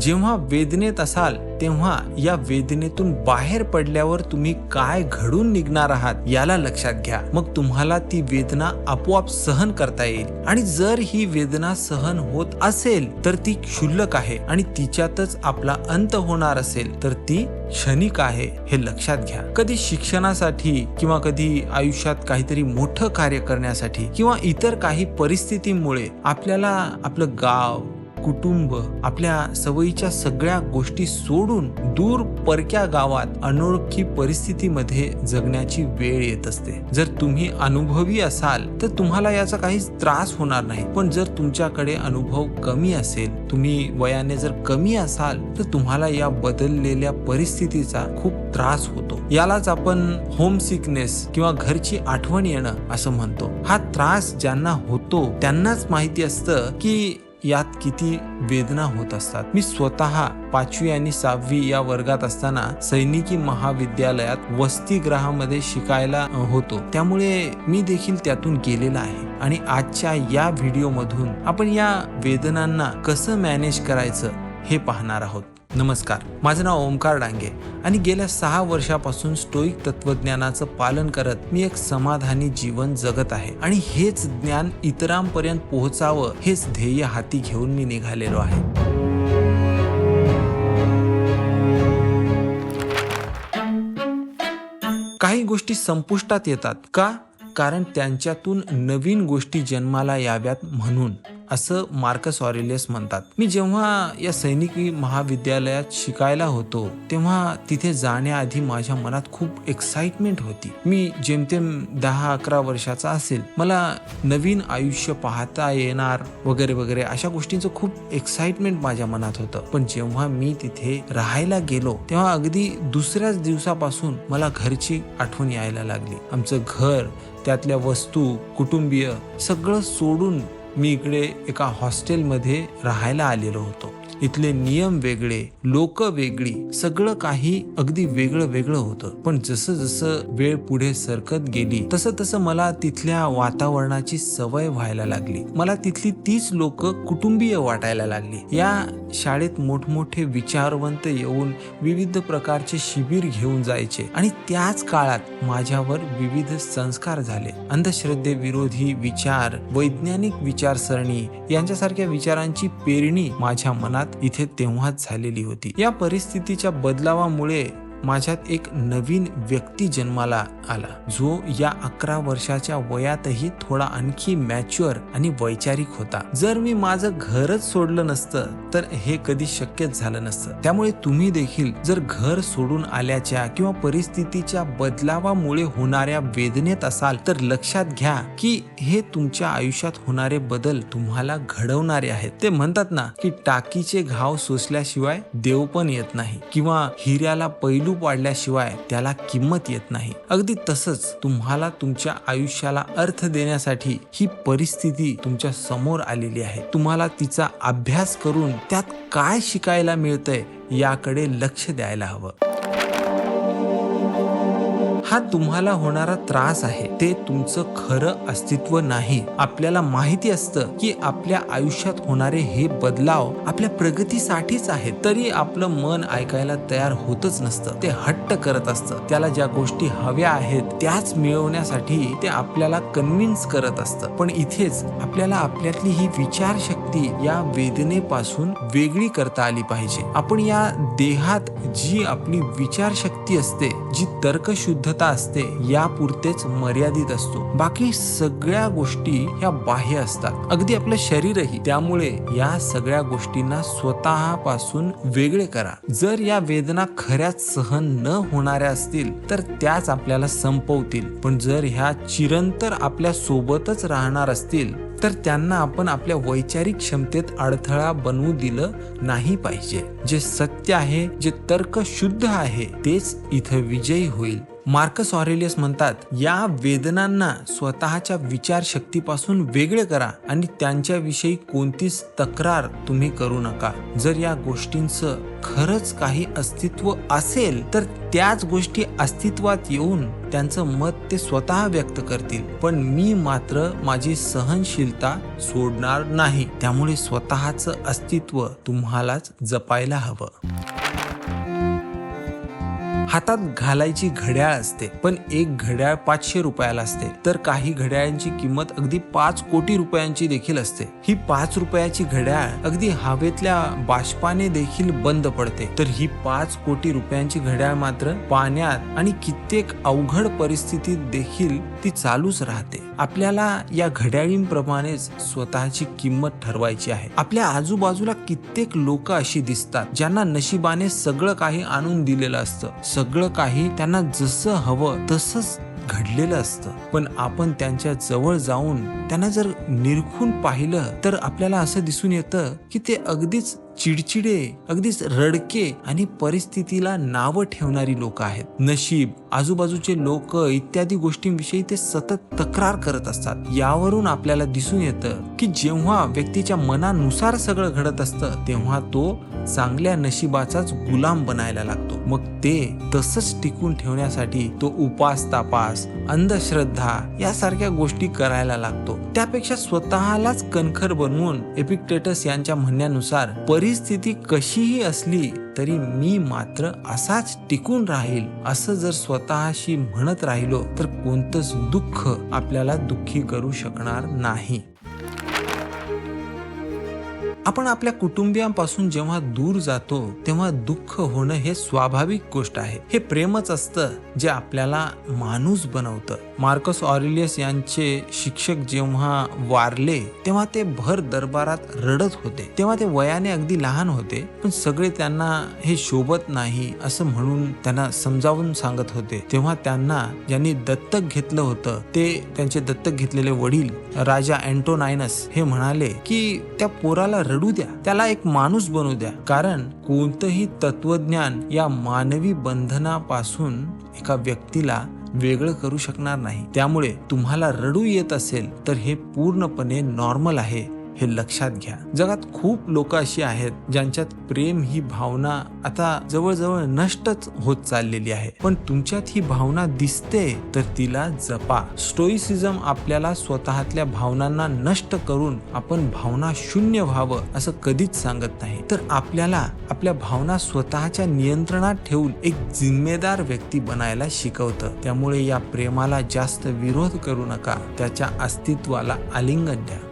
जेव्हा वेदनेत असाल तेव्हा या वेदनेतून बाहेर पडल्यावर तुम्ही काय घडून निघणार आहात याला लक्षात घ्या. मग तुम्हाला ती वेदना आपोआप सहन करता येईल. आणि जर ही वेदना सहन होत असेल तर ती क्षुल्लक आहे आणि तिच्यातच आपला अंत होणार असेल तर ती क्षणिक आहे हे लक्षात घ्या. कधी शिक्षणासाठी किंवा कधी आयुष्यात काहीतरी मोठं कार्य करण्यासाठी किंवा इतर काही परिस्थितीमुळे आपल्याला आपलं गाव कुटुंब आपल्या सवयीच्या सगळ्या गोष्टी सोडून दूर परक्या गावात अनोळखी परिस्थितीमध्ये जगण्याची वेळ येत असते. जर तुम्ही अनुभवी असाल तर तुम्हाला याचा काहीच त्रास होणार नाही. पण जर तुमच्याकडे अनुभव कमी असेल तुम्ही वयाने जर कमी असाल तर तुम्हाला या बदललेल्या परिस्थितीचा खूप त्रास होतो. यालाच आपण होम सिकनेस किंवा घरची आठवण येणं असं म्हणतो. हा त्रास ज्यांना होतो त्यांनाच माहिती असतं की यात किती वेदना होत असतात. मी स्वतः पाचवी आणि सहावी या वर्गात असताना सैनिकी महाविद्यालयात वसतिगृहामध्ये शिकायला होतो. त्यामुळे मी देखील त्यातून गेलेला आहे. आणि आजच्या या व्हिडिओमधून आपण या वेदनांना कसं मॅनेज करायचं हे पाहणार आहोत. नमस्कार. माझं नाव ओमकार डांगे आणि गेल्या सहा वर्षापासून स्टोईक तत्वज्ञानाचं पालन करत मी एक समाधानी जीवन जगत आहे. आणि हेच ज्ञान इतरांपर्यंत पोहोचावं हेच ध्येय हाती घेऊन मी निघालेलो आहे. काही गोष्टी संपुष्टात येतात का? कारण त्यांच्यातून नवीन गोष्टी जन्माला याव्यात म्हणून. असं मार्कस ऑरेलियस म्हणतात. मी जेव्हा या सैनिकी महाविद्यालयात शिकायला होतो तेव्हा तिथे जाण्याआधी माझ्या मनात खूप एक्साइटमेंट होती. मी जेमतेम दहा अकरा वर्षाचा असेल मला नवीन आयुष्य पाहता येणार वगैरे वगैरे अशा गोष्टींचं खूप एक्साइटमेंट माझ्या मनात होतं. पण जेव्हा मी तिथे राहायला गेलो तेव्हा अगदी दुसऱ्याच दिवसापासून मला घरची आठवण यायला लागली. आमचं घर त्यातल्या वस्तू कुटुंबीय सगळं सोडून मी इकडे एका हॉस्टेलमध्ये राहायला आलेलो होतो. इथले नियम वेगळे लोक वेगळी सगळं काही अगदी वेगळं वेगळं होतं. पण जसं जसं वेळ पुढे सरकत गेली तसं तसं मला तिथल्या वातावरणाची सवय व्हायला लागली. मला तिथली तीच लोक कुटुंबीय वाटायला लागली. या शाळेत मोठमोठे विचारवंत येऊन विविध प्रकारचे शिबिर घेऊन जायचे आणि त्याच काळात माझ्यावर विविध संस्कार झाले. अंधश्रद्धेविरोधी विचार वैज्ञानिक विचारसरणी यांच्यासारख्या विचारांची पेरणी माझ्या मनात इथे तेव्हाच झालेली होती. या परिस्थितीच्या बदलावामुळे माझ्यात एक नवीन व्यक्ती जन्माला आला. जो या अकरा वर्षाच्या वयातही थोडा आणखी मॅच्युअर आणि वैचारिक होता. जर मी माझं घरच सोडलं नसतं तर हे कधी शक्यच झालं नसतं. त्यामुळे तुम्ही देखील जर घर सोडून आल्याच्या किंवा परिस्थितीच्या बदलावामुळे होणाऱ्या वेदनेत असाल तर लक्षात घ्या की हे तुमच्या आयुष्यात होणारे बदल तुम्हाला घडवणारे आहेत. ते म्हणतात ना की टाकीचे घाव सोसल्याशिवाय देव पण येत नाही किंवा हिऱ्याला पैलू पाडल्याशिवाय त्याला किंमत येत नाही. अगदी तसंच तुम्हाला तुमच्या आयुष्याला अर्थ देण्यासाठी ही परिस्थिती तुमच्यासमोर आलेली आहे. तुम्हाला तिचा अभ्यास करून त्यात काय शिकायला मिळतंय याकडे लक्ष द्यायला हवं. हा तुम्हाला होणारा त्रास आहे. ते तुमचं खरं अस्तित्व नाही. आपल्याला माहिती असतं की आपल्या आयुष्यात होणारे हे बदलाव आपल्या प्रगतीसाठीच आहेत. तरी आपलं मन ऐकायला तयार होतच नसतं. ते हट्ट करत असतं. त्याला ज्या गोष्टी हव्या आहेत त्याच मिळवण्यासाठी ते आपल्याला कन्व्हिन्स करत असतं. पण इथेच आपल्याला आपल्यातली ही विचारशक्ती या वेदनेपासून वेगळी करता आली पाहिजे. आपण या देहात जी आपली विचारशक्ती असते जी क्षमता असते यापुरतेच मर्यादित असतो. बाकी सगळ्या गोष्टी ह्या बाह्य असतात. अगदी आपलं शरीरही त्यामुळे या सगळ्या गोष्टींना स्वतःपासून वेगळे करा. जर या वेदना खऱ्याच सहन न होणाऱ्या असतील तर त्याच आपल्याला संपवतील. पण जर ह्या चिरंतर आपल्या सोबतच राहणार असतील तर त्यांना आपण आपल्या वैचारिक क्षमतेत अडथळा बनवू दिलं नाही पाहिजे. जे सत्य आहे जे तर्क शुद्ध आहे तेच इथं विजयी होईल. मार्कस ऑरेलियस म्हणतात या वेदनांना स्वतःच्या विचारशक्तीपासून वेगळे करा आणि त्यांच्याविषयी कोणतीच तक्रार तुम्ही करू नका. जर या गोष्टींचं खरंच काही अस्तित्व असेल तर त्याच गोष्टी अस्तित्वात येऊन त्यांचं मत ते स्वतः व्यक्त करतील. पण मी मात्र माझी सहनशीलता सोडणार नाही. त्यामुळे स्वतःचं अस्तित्व तुम्हालाच जपायला हवं. हातात घालायची घड्याळ असते पण एक घड्याळ पाचशे रुपयाला असते. तर काही घड्याळांची किंमत अगदी पाच कोटी रुपयांची देखील असते. ही पाच रुपयाची घड्याळ अगदी हवेतल्या बाष्पाने देखील बंद पडते. तर ही पाच कोटी रुपयांची घड्याळ मात्र पाण्यात आणि कित्येक अवघड परिस्थितीत देखील ती चालूच राहते. आपल्याला या घड्याळींप्रमाणेच स्वतःची किंमत ठरवायची आहे. आपल्या आजूबाजूला कित्येक लोक अशी दिसतात ज्यांना नशिबाने सगळं काही आणून दिलेलं असतं. सगळं काही त्यांना जसं हवं तसंच घडलेलं असतं. पण आपण त्यांच्या जवळ जाऊन त्यांना जर निरखून पाहिलं तर आपल्याला असं दिसून येतं की ते अगदीच चिडचिडे अगदीच रडके आणि परिस्थितीला नावं ठेवणारी लोक आहेत. नशीब आजूबाजूचे लोक इत्यादी गोष्टींविषयी ते सतत तक्रार करत असतात. यावरून आपल्याला दिसून येतं की जेव्हा व्यक्तीच्या मनानुसार सगळं घडत असतं तेव्हा तो चांगल्या नशिबाचाच गुलाम बनायला लागतो. मग ते तसंच टिकून ठेवण्यासाठी तो उपास तापास अंधश्रद्धा यासारख्या गोष्टी करायला लागतो. त्यापेक्षा स्वतःलाच कणखर बनवून एपिक्टेटस यांच्या म्हणण्यानुसार परिस्थिती कशीही असली तरी मी मात्र असाच टिकून राहील असं जर स्वतःशी म्हणत राहिलो तर कोणतंच दुःख आपल्याला दुःखी करू शकणार नाही. आपण आपल्या कुटुंबियांपासून जेव्हा दूर जातो तेव्हा दुःख होणं हे स्वाभाविक गोष्ट आहे. हे प्रेमच असतं जे आपल्याला माणूस बनवतं. मार्कस ऑरिलियस यांचे शिक्षक जेव्हा वारले तेव्हा ते भर दरबारात रडत होते. तेव्हा ते वयाने अगदी लहान होते पण सगळे त्यांना हे शोभत नाही असं म्हणून त्यांना समजावून सांगत होते. तेव्हा त्यांना ज्यांनी दत्तक घेतलं होतं ते त्यांचे दत्तक घेतलेले वडील राजा अँटोनायनस हे म्हणाले की त्या पोराला रडू द्या त्याला एक माणूस बनू द्या. कारण कोणतंही तत्वज्ञान या मानवी बंधनापासून एका व्यक्तीला वेगळं करू शकणार नाही. त्यामुळे तुम्हाला रडू येत असेल तर हे पूर्णपणे नॉर्मल आहे. हे लक्षात घ्या. जगात खूप लोक अशी आहेत ज्यांच्यात प्रेम ही भावना आता जवळजवळ नष्टच होत चाललेली आहे. पण तुमच्यात ही भावना दिसते तर तिला जपा. स्टोईसिझम आपल्याला स्वतःतल्या भावनांना नष्ट करून आपण भावना शून्य व्हावं असं कधीच सांगत नाही. तर आपल्याला आपल्या भावना स्वतःच्या नियंत्रणात ठेवून एक जिम्मेदार व्यक्ती बनायला शिकवतं. त्यामुळे या प्रेमाला जास्त विरोध करू नका. त्याच्या अस्तित्वाला आलिंगन द्या.